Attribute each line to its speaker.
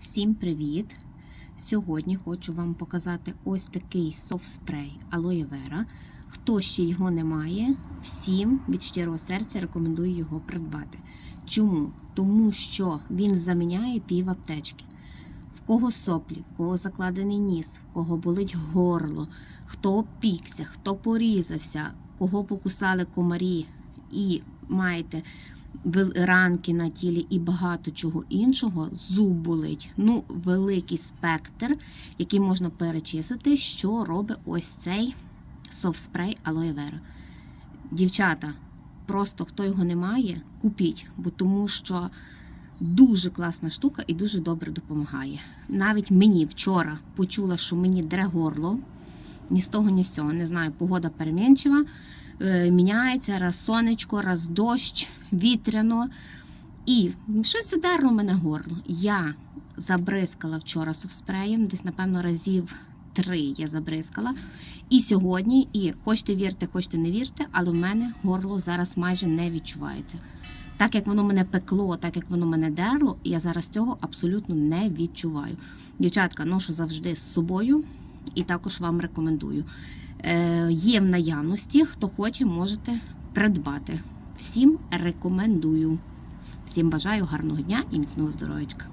Speaker 1: Всім привіт! Сьогодні хочу вам показати ось такий софт-спрей Aloe Vera. Хто ще його не має, всім від щирого серця рекомендую його придбати. Чому? Тому що він заміняє пів аптечки. В кого соплі, в кого закладений ніс, в кого болить горло, хто опікся, хто порізався, кого покусали комарі і маєте ранки на тілі і багато чого іншого, зуб болить. Ну, великий спектр, який можна перечислити, що робить ось цей софт-спрей Vera. Дівчата, просто хто його не має, купіть, бо тому що дуже класна штука і дуже добре допомагає. Навіть мені вчора почула, що мені дре горло. Ні з того, ні з цього. Не знаю, погода перемінчива міняється, раз сонечко, раз дощ, вітряно. І щось задерло мене горло. Я забризкала вчора софспреєм, десь, напевно, разів три я забризкала. І сьогодні, і хочете вірте, хочете не вірте, але в мене горло зараз майже не відчувається. Так як воно мене пекло, так як воно мене дерло, я зараз цього абсолютно не відчуваю. Дівчатка, ношу завжди з собою і також вам рекомендую. Е, є в наявності, хто хоче, можете придбати. Всім рекомендую. Всім бажаю гарного дня і міцного здоров'ячка.